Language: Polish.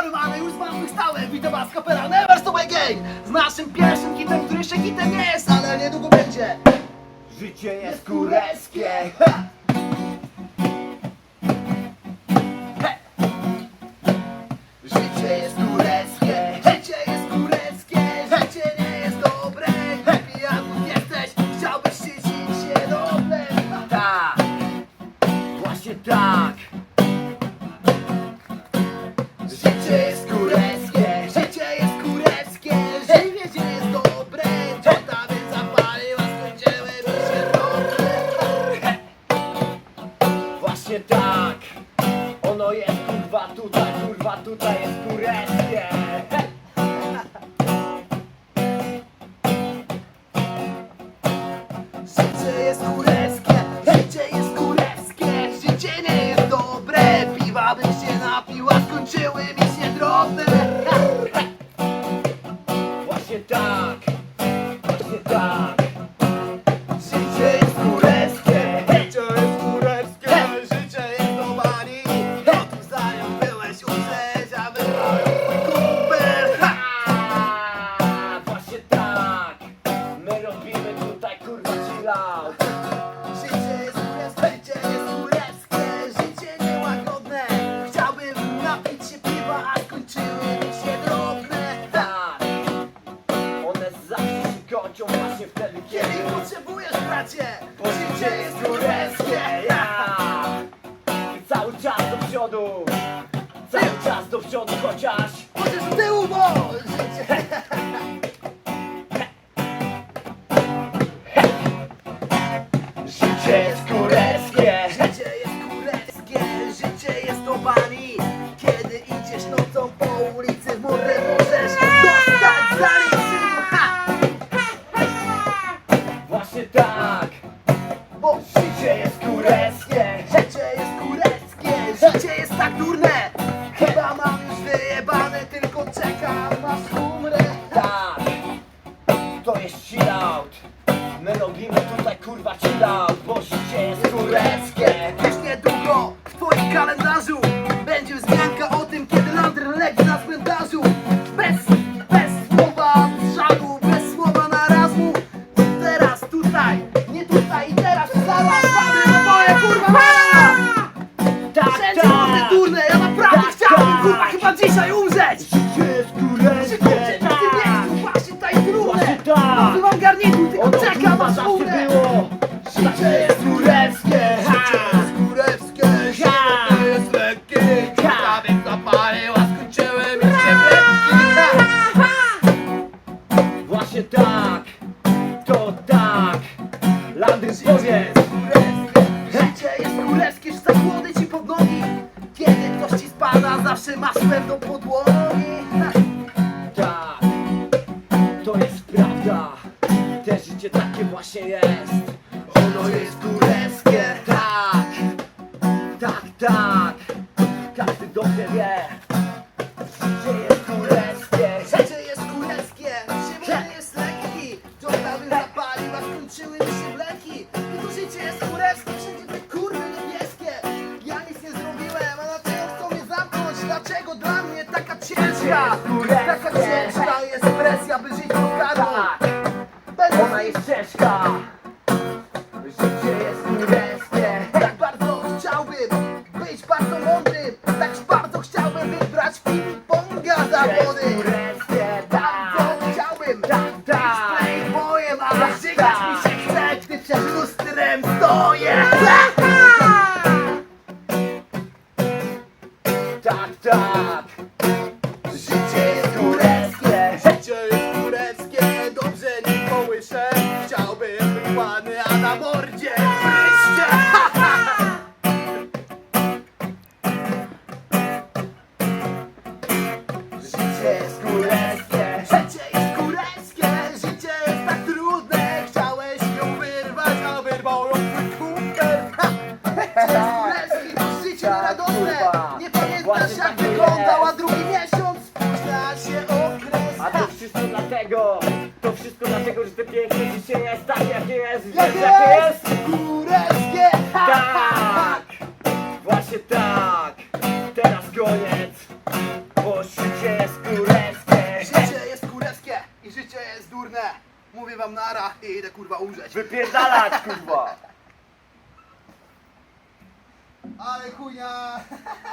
Siemaru, ale już z wami stałem, witam was kapela Never Stop Again. Z naszym pierwszym hitem, który jeszcze hitem nie jest, ale niedługo będzie. Życie jest kureckie. Ha! Tak. Ono jest kurwa tutaj, kurwa tutaj jest kureckie Życie jest kureckie, zawsze się wtedy Kiedy potrzebujesz, bracie, Bo życie jest kureckie ja. I Cały czas do przodu Cały czas do przodu chociaż Chociaż z tyłu, bo. Życie życie jest tak durne. Chyba mam już wyjebane, tylko czekam aż umrę. Tak. To jest chill out. My robimy tutaj kurwa chill out Bo życie jest kureckie Już niedługo w twoim kalendarzu kurwa chyba dzisiaj umrzeć. Życie jest Przykurczę kureckie w tym miejscu, właśnie tutaj trudne Właśnie tak. Nazywam garnitur, tylko czekam aż umrę Życie Spada, zawsze masz pewną podłogi. Tak To jest prawda. Te życie takie właśnie jest ciężka? Taka ciężka jest presja, by żyć pod karą Tak. Będę Ona jest ciężka. Życie jest królewskie Tak bardzo chciałbym być bardzo mądrym Tak bardzo chciałbym wybrać ping-ponga zawody Życie jest królewskie Bardzo Tak chciałbym Tak, być tak playboyem, ale Tak, żygać tak. mi się chce, gdy przed lustrem stoję. Tak, tak ładny, a na mordzie pryszcze Życie jest królewskie, życie jest królewskie Życie jest tak trudne, chciałeś ją wyrwać, a wyrwał ją twój kumpel Ha! Życie jest królewskie, to życie Tak, nieradosne kurwa. Nie pamiętasz Właśnie jak tak wyglądał, a jest. drugi miesiąc? Zna się okres. A to wszystko dlatego to wszystko dlatego, że te piękne życie jest tak jak jest, że tak jest Góreckie, tak, właśnie tak. Teraz koniec, bo życie jest góreckie Życie jest góreckie i życie jest durne. Mówię wam nara i idę kurwa umrzeć. Wypierdalać kurwa. Ale kuja